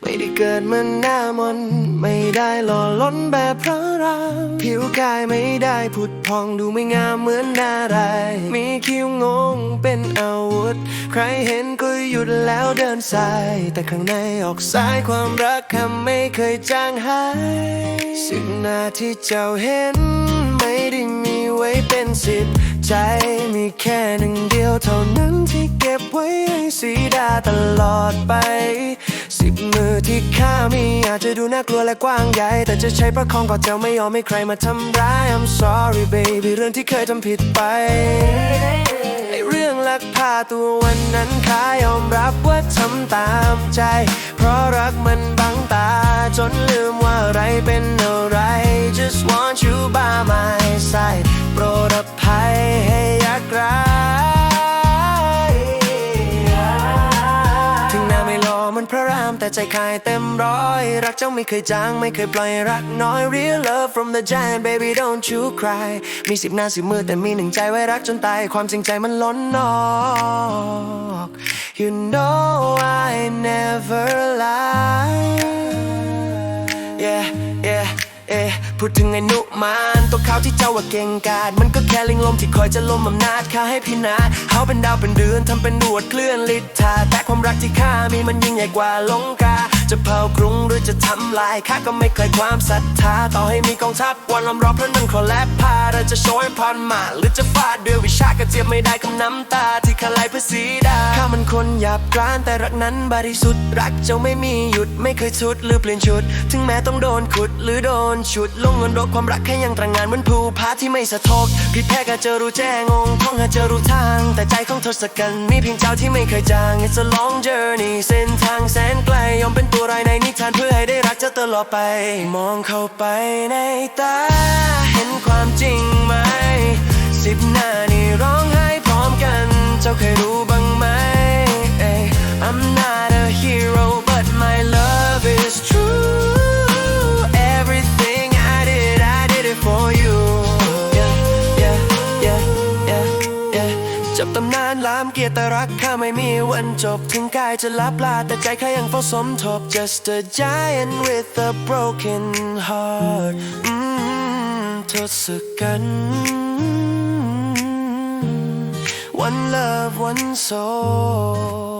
ไม่ได้เกิดมันหน้ามน ไม่ได้หล่อล้นแบบพระรามผิวกายไม่ได้ผุดพองดูไม่งามเหมือนดารามีคิ้วงงเป็นอาวุธ ใครเห็นก็หยุดแล้วเดินสาย แต่ข้างในออกสายความรักคำไม่เคยจางหายสิ่งหนาที่เจ้าเห็น ไม่ได้มีไว้เป็นสิทธิ์ใจมีแค่หนึ่งเดียวเท่านั้น ไว้ให้สีดาตลอดไป สิบมือที่ข้ามีอาจจะดูน่ากลัวและกว้างใหญ่ แต่จะใช้ประคองก็จะไม่ยอมให้ใครมาทำร้าย I'm sorry baby เรื่องที่เคยทำผิดไปไอเรื่องลักพาตัววันนั้นข้ายอมรับว่าทำตามใจ เพราะรักมันบังตาจนลืมว่าอะไรเป็น แต่ใจคายเต็มร้อย รักเจ้าไม่เคยจาง ไม่เคยปล่อยรักน้อย real love from the giant baby don't you cry มีสิบหน้าสิบมือแต่มีหนึ่งใจไว้รักจนตาย ความจริงใจมันล้นนอก you know I never lie พูดถึงไอ้นุมานตัวเขาที่เจ้าว่าเก่งกาจมันก็แค่ลิงลมที่คอยจะลมอำนาจข้าให้พี่นาศเขาเป็นดาวเป็นเดือนทำเป็นหนวดเคลื่อนลิทาแต่ความรักที่ข้ามีมันยิ่งใหญ่กว่าลงกา จะเผากรุงหรือจะทำลายข้าก็ไม่เคยความศรัทธาต่อให้มีกองทัพวันล้อมรอบพระนันขอแลบพาเราจะโชว์ให้พรมาหรือจะฟาดด้วยวิชากระเจี๊ยบไม่ได้คำน้ำตาที่ข้าไหลเพื่อสีดาข้ามันคนหยาบกร้านแต่รักนั้นบริสุทธิ์รักเจ้าไม่มีหยุดไม่เคยชุดหรือเปลี่ยนชุด ถึงแม้ต้องโดนขุดหรือโดนฉุดล้องเงินรกความรักแค่ยังตระงานเหมือนภูผาที่ไม่สะทกผิดแพ้ก็เจอรู้แจ้งงท่องหาเจอรู้ทาง แต่ใจของทศกัณฐ์มีเพียงเจ้าที่ไม่เคยจาง It's a long journey เส้นทางแสนไกลยอมเป็นตัวรายในนิทานเพื่อให้ได้รักเจ้าตลอดไป มองเข้าไปในตาเห็นความ ตำนานล้ามเกียรติรักข้าไม่มีวันจบ ถึงกายจะลับลา แต่ใจข้ายังเฝ้าสมทบ Just a giant with a broken heart อืมทศกัณฐ์ One love one soul